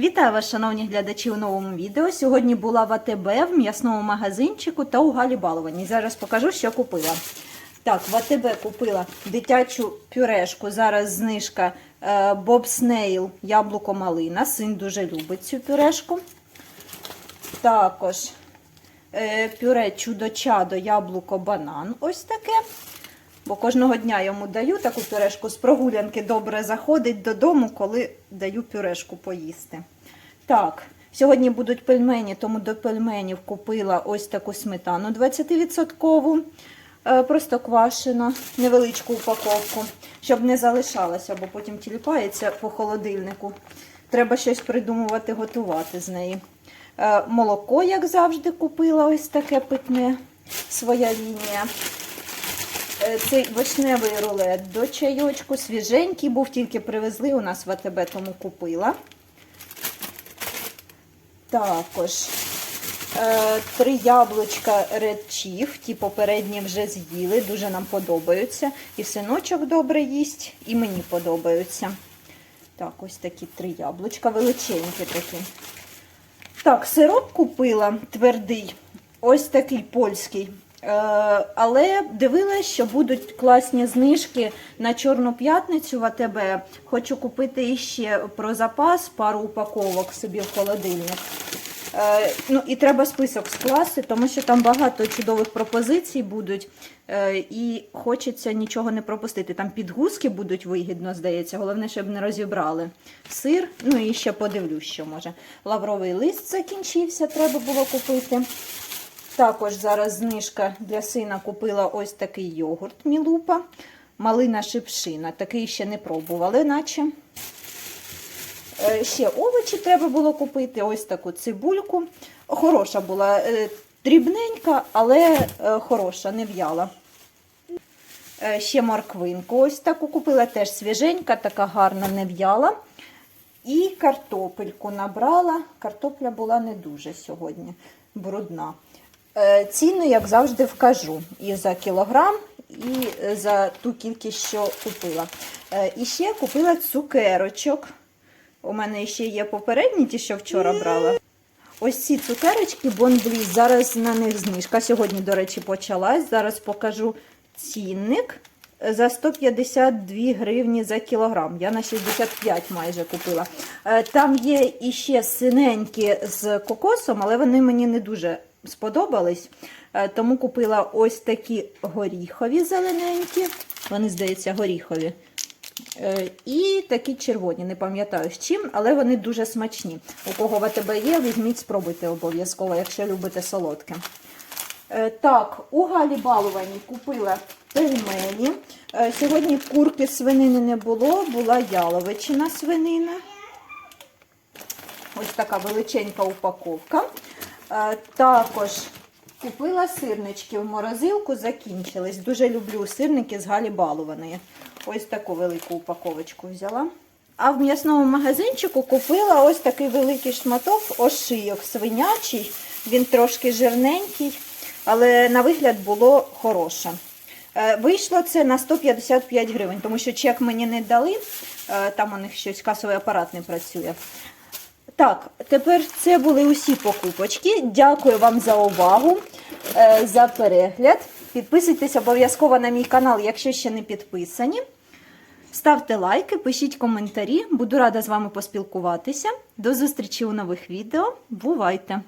Вітаю вас, шановні глядачі, у новому відео. Сьогодні була в АТБ в м'ясному магазинчику та у Галі Баловані. Зараз покажу, що купила. Так, в АТБ купила дитячу пюрешку. Зараз знижка Боб Снейл яблуко малина. Син дуже любить цю пюрешку. Також е, пюре чудо-чадо, яблуко, банан. Ось таке. Бо кожного дня йому даю таку пюрешку з прогулянки добре заходить додому, коли даю пюрешку поїсти. Так, сьогодні будуть пельмені, тому до пельменів купила ось таку сметану 20%. е, Просто квашена, невеличку упаковку, щоб не залишалася, бо потім тіліпається по холодильнику. Треба щось придумувати, готувати з неї. Е, Молоко, як завжди, купила ось таке питне, своя лінія. Е, Цей вишневий рулет до чайочку, свіженький був, тільки привезли у нас в АТБ, тому купила. Також е, три яблучка Chief, ті попередні вже з'їли, дуже нам подобаються. І синочок добре їсть, і мені подобаються. Так, ось такі три яблучка, величенькі такі. Так, сироп купила твердий, ось такий польський. Е, але дивилась, що будуть класні знижки на Чорну п'ятницю в АТБ. Хочу купити іще про запас пару упаковок собі в холодильник. Е, ну і треба список скласти, тому що там багато чудових пропозицій будуть, е, і хочеться нічого не пропустити. Там підгузки будуть вигідно, здається. Головне, щоб не розібрали сир. Ну і ще подивлюсь, що може. Лавровий лист закінчився, треба було купити. Також зараз знижка для сина купила ось такий йогурт Мілупа. Малина шипшина. Такий ще не пробували, наче. Е, Ще овочі треба було купити. Ось таку цибульку. Хороша була, е, дрібненька, але е, хороша, не в'яла. Ще морквинку ось таку купила, теж свіженька, така гарна, не в'яла. І картопельку набрала. Картопля була не дуже сьогодні, брудна. Е, Ціну, як завжди, вкажу. І за кілограм, і за ту кількість, що купила. Е, І ще купила цукерочок. У мене ще є попередні, ті, що вчора брала. Ось ці цукерочки Бонблі, зараз на них знижка. Сьогодні, до речі, почалась. Зараз покажу цінник за 152 гривні за кілограм. Я на 65 майже купила. Е, Там є іще синенькі з кокосом, але вони мені не дуже сподобались. Е, Тому купила ось такі горіхові зелененькі. Вони, здається, горіхові. Е, І такі червоні, не пам'ятаю з чим, але вони дуже смачні. У кого в АТБ є, візьміть, спробуйте обов'язково, якщо любите солодке. Е, Так, у Галі Балованій купила пельмені. Сьогодні курки свинини не було, була яловичина свинина. Ось така величенька упаковка. Е, Також купила сирнички в морозилку, закінчились. Дуже люблю сирники з Галі. Ось таку велику упаковочку взяла. А в м'ясному магазинчику купила ось такий великий шматок ошийок свинячий. Він трошки жирненький, але на вигляд було хороше. Е, Вийшло це на 155 гривень, тому що чек мені не дали, е, там у них щось касовий апарат не працює. Так, тепер це були усі покупочки. Дякую вам за увагу, е, за перегляд. Підписуйтесь обов'язково на мій канал, якщо ще не підписані. Ставте лайки, пишіть коментарі. Буду рада з вами поспілкуватися. До зустрічі у нових відео. Бувайте!